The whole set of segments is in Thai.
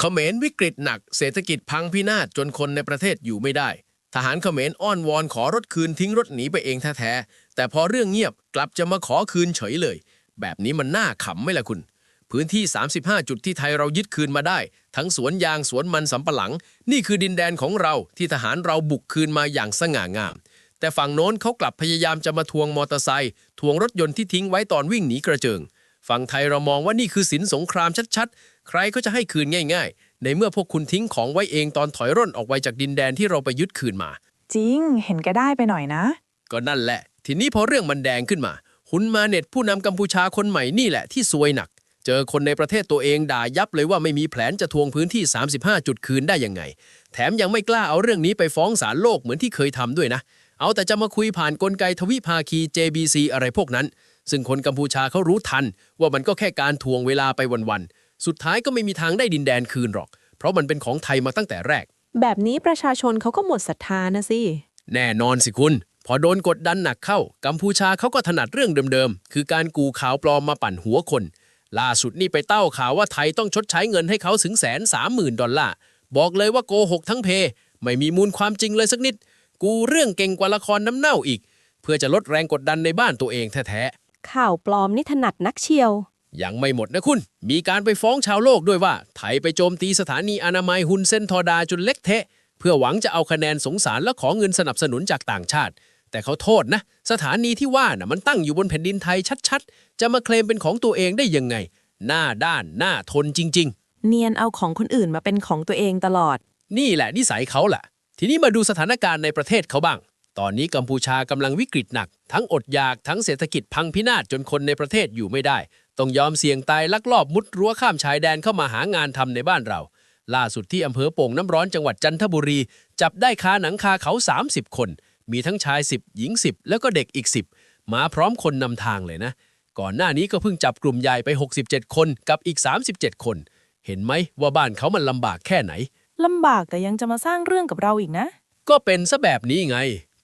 เขมรวิกฤตหนักเศรษฐกิจพังพินาศจนคนในประเทศอยู่ไม่ได้ ทหารเขมรอ้อนวอนขอรถคืนทิ้งรถหนีไปเองแท้ๆแต่พอเรื่องเงียบกลับจะมาขอคืนเฉยเลย แบบนี้มันน่าขำไหมล่ะคุณ พื้นที่ 35 จุดที่ไทยเรายึดคืนมาได้ ทั้งสวนยางสวนมันสำปะหลัง นี่คือดินแดนของเราที่ทหารเราบุกคืนมาอย่างสง่างาม แต่ฝั่งโน้นเขากลับพยายามจะมาทวงมอเตอร์ไซค์ทวงรถยนต์ที่ทิ้งไว้ตอนวิ่งหนีกระเจิง ฝั่งไทยเรามองว่านี่คือสินสงครามชัดๆ ใครก็จะให้คืนง่าย ๆ ในเมื่อพวกคุณทิ้งของไว้เองตอนถอยร่นออกไปจากดินแดนที่เราไปยึดคืนมา จริง เห็นแกได้ไปหน่อยนะ ก็นั่นแหละ ทีนี้พอเรื่องมันแดงขึ้นมาฮุนมาเน็ตผู้นำกัมพูชาคนใหม่นี่แหละที่ซวยหนัก เจอคนในประเทศตัวเองด่ายับเลยว่าไม่มีแผนจะทวงพื้นที่ 35 จุดคืนได้ยังไง แถมยังไม่กล้าเอาเรื่องนี้ไปฟ้องศาลโลกเหมือนที่เคยทำด้วยนะ เอาแต่จะมาคุยผ่านกลไกทวิภาคี JBC อะไรพวกนั้น ซึ่งคนกัมพูชาเขารู้ทัน ว่ามันก็แค่การทวงเวลาไปวันๆ สุดท้ายก็ไม่มีทางได้ดินแดนคืนหรอก เพราะมันเป็นของไทยมาตั้งแต่แรก แบบนี้ประชาชนเขาก็หมดศรัทธานะสิ แน่นอนสิคุณ พอโดนกดดันหนักเข้า กัมพูชาเขาก็ถนัดเรื่องเดิมๆ คือการกูข่าวปลอมมาปั่นหัวคน ล่าสุดนี่ไปเต้าข่าวว่าไทยต้องชดใช้เงินให้เขาถึงแสนสามหมื่นดอลลาร์ บอกเลยว่าโกหกทั้งเพ ไม่มีมูลความจริงเลยสักนิด กูเรื่องเก่งกว่าละครน้ำเน่าอีก เพื่อจะลดแรงกดดันในบ้านตัวเองแท้ๆ ข่าวปลอมนี่ถนัดนักเชียว ยังไม่หมดนะคุณ มีการไปฟ้องชาวโลกด้วยว่า ไทยไปโจมตีสถานีอนามัยฮุนเซนทอดาจนเล็กเทะ เพื่อหวังจะเอาคะแนนสงสารและขอเงินสนับสนุนจากต่างชาติ แต่เขาโทษนะ สถานีที่ว่าน่ะมันตั้งอยู่บนแผ่นดินไทยชัดๆ จะมาเคลมเป็นของตัวเองได้ยังไง หน้าด้านหน้าทนจริง เนียนเอาของคนอื่นมาเป็นของตัวเองตลอด ๆ นี่แหละนิสัยเขาแหละทีนี้มาดูสถานการณ์ในประเทศเขาบ้าง ตอนนี้กัมพูชากำลังวิกฤตหนัก ทั้งอดอยากทั้งเศรษฐกิจพังพินาศจนคนในประเทศอยู่ไม่ได้ ต้องยอมเสี่ยงตายลักลอบมุดรั้วข้ามชายแดนเข้ามาหางานทำในบ้านเรา ล่าสุดที่อำเภอโป่งน้ำร้อนจังหวัดจันทบุรี จับได้คาหนังคาเขา 30 คน มีทั้งชาย 10 หญิง 10 แล้วก็เด็กอีก 10 มาพร้อมคนนำทางเลยนะ ก่อนหน้านี้ก็เพิ่งจับกลุ่มใหญ่ไป 67 คนกับอีก 37 คน เห็นไหมว่าบ้านเขามันลำบากแค่ไหนลำบากแต่ยังจะมาสร้างเรื่องกับเราอีกนะ ก็เป็นซะแบบนี้ไง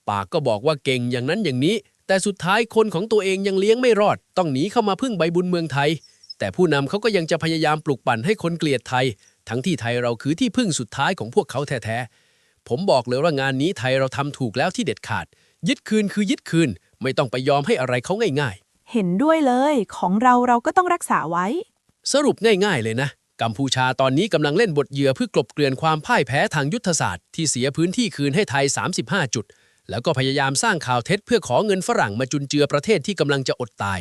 ปากก็บอกว่าเก่งอย่างนั้นอย่างนี้ แต่สุดท้ายคนของตัวเองยังเลี้ยงไม่รอด ต้องหนีเข้ามาพึ่งใบบุญเมืองไทย แต่ผู้นำเขาก็ยังจะพยายามปลุกปั่นให้คนเกลียดไทย ทั้งที่ไทยเราคือที่พึ่งสุดท้ายของพวกเขาแท้ๆผมบอกเลยว่างานนี้ไทยเราทำถูกแล้วที่เด็ดขาด ยึดคืนคือยึดคืน ไม่ต้องไปยอมให้อะไรเขาง่ายเห็นด้วยเลยของเราเราก็ต้องรักษาไว้ๆสรุปง่าย ๆ เลยนะกัมพูชาตอนนี้กำลังเล่นบทเหยื่อเพื่อกลบเกลื่อนความพ่ายแพ้ทางยุทธศาสตร์ที่เสียพื้นที่คืนให้ไทย 35 จุด แล้วก็พยายามสร้างข่าวเท็จเพื่อขอเงินฝรั่งมาจุนเจือประเทศที่กำลังจะอดตาย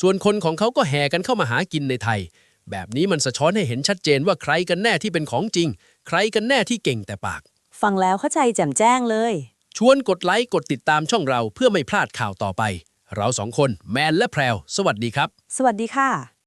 ส่วนคนของเขาก็แห่กันเข้ามาหากินในไทย แบบนี้มันสะท้อนให้เห็นชัดเจนว่าใครกันแน่ที่เป็นของจริง ใครกันแน่ที่เก่งแต่ปาก ฟังแล้วเข้าใจแจ่มแจ้งเลย ชวนกดไลค์กดติดตามช่องเราเพื่อไม่พลาดข่าวต่อไป เราสองคนแมนและแพรวสวัสดีครับ สวัสดีค่ะ